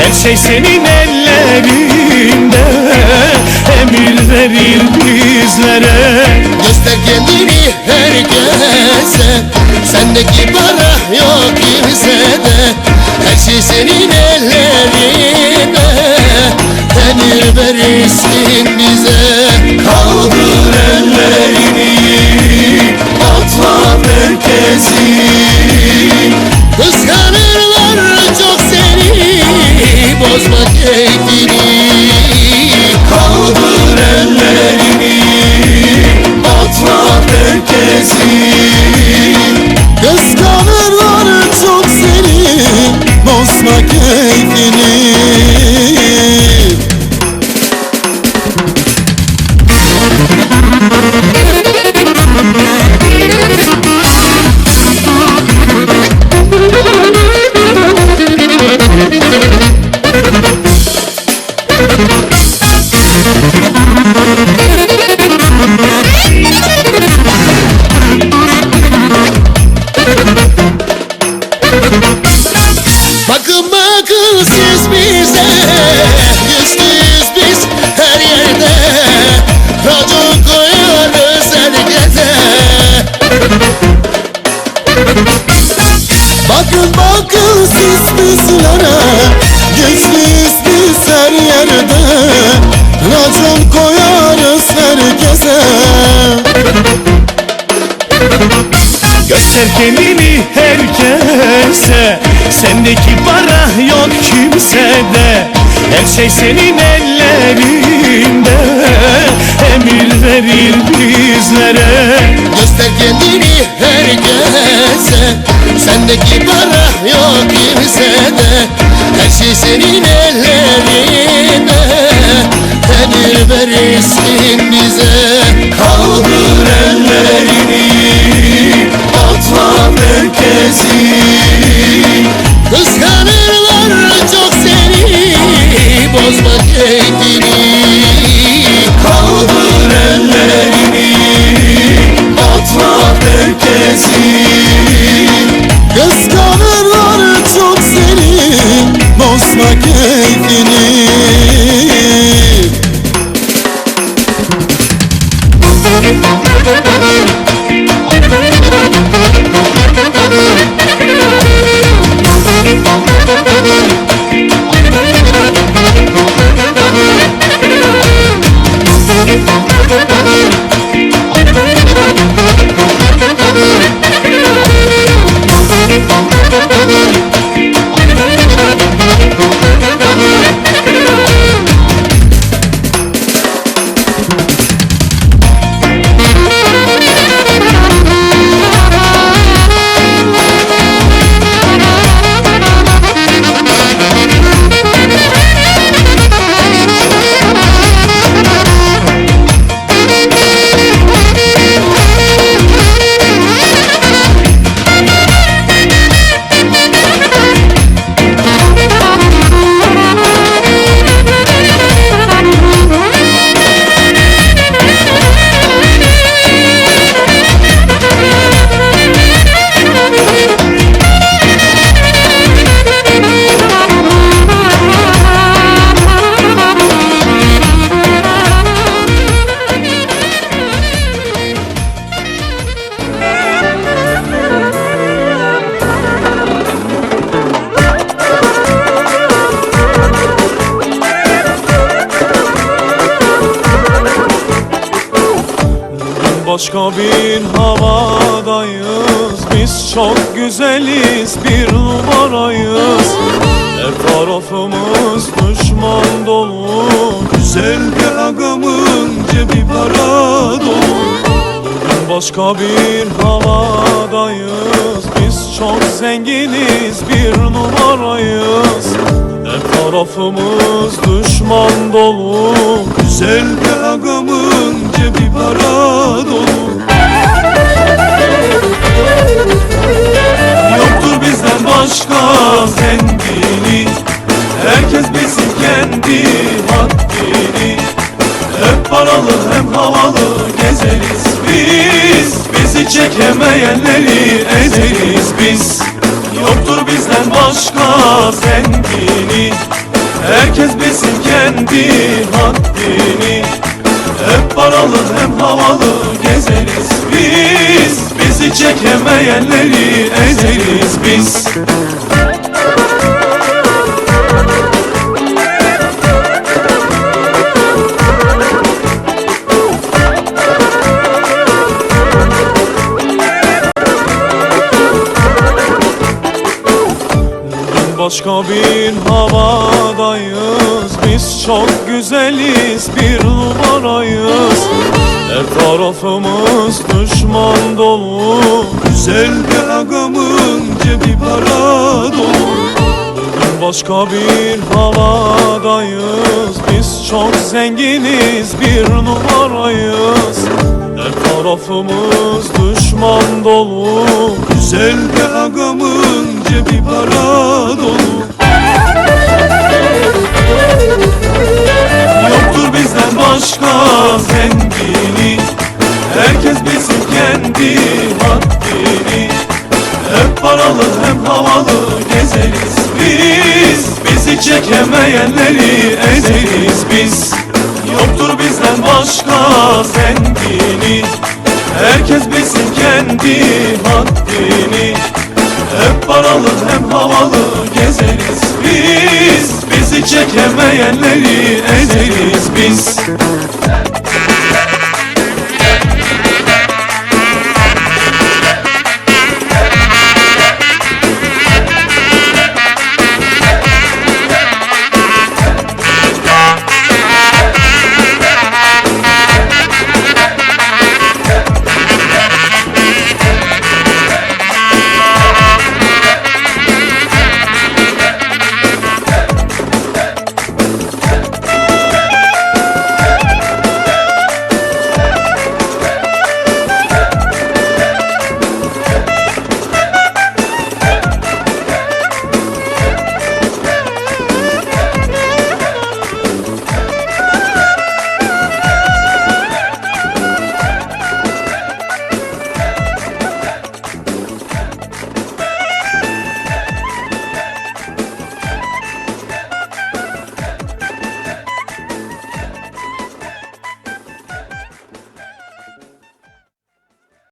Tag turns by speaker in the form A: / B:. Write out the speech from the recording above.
A: Her şey senin ellerinde. Emir verir bizlere.
B: Göster kendini herkese. Sendeki para yok kimsede keyfini Bakın siz bize Güçlüyüz biz her yerde. Racon koyarız herkese Bakın bakın siz bizlere Güçlüyüz biz her yerde. Racon koyarız herkese
A: Göster kendini herkese Sendeki para yok kimsede Her şey senin ellerinde. Emir verir bizlere.
B: Göster kendini herkese. Sendeki para yok kimsede. Her şey senin ellerinde Kıskanırlar çok seni Bozma keyfini
A: Başka bir havadayız. Biz çok güzeliz bir numarayız. Her tarafımız düşman dolu. Güzel bir agamın cebi para dolu. Bugün başka bir havadayız. Biz çok zenginiz bir numarayız Her tarafımız düşman dolu Güzel bir agamın cebi para dolu. Yoktur bizden başka zengini Herkes bilsin kendi haddini. Hep paralı hem havalı gezeriz biz. Bizi çekemeyenleri ezeriz biz başka zengini Herkes bilsin kendi haddini. Hep paralı hem havalı gezeriz biz. Bizi çekemeyenleri ezeriz biz Başka bir havadayız. Biz çok güzeliz bir numarayız. Her tarafımız düşman dolu. Güzel bir agamın cebi para dolu. Bugün başka bir havadayız. Biz çok zenginiz bir numarayız. Her tarafımız düşman dolu. Güzel bir agamın cebi para dolu. Yoktur bizden başka zengini. Herkes bilsin kendi haddini. Hep paralı hem havalı gezeriz biz. Bizi çekemeyenleri ezeriz biz. Yoktur bizden başka zengini. Herkes bilsin kendi haddini Hep paralı hem havalı gezeriz biz. Bizi çekemeyenleri ezeriz biz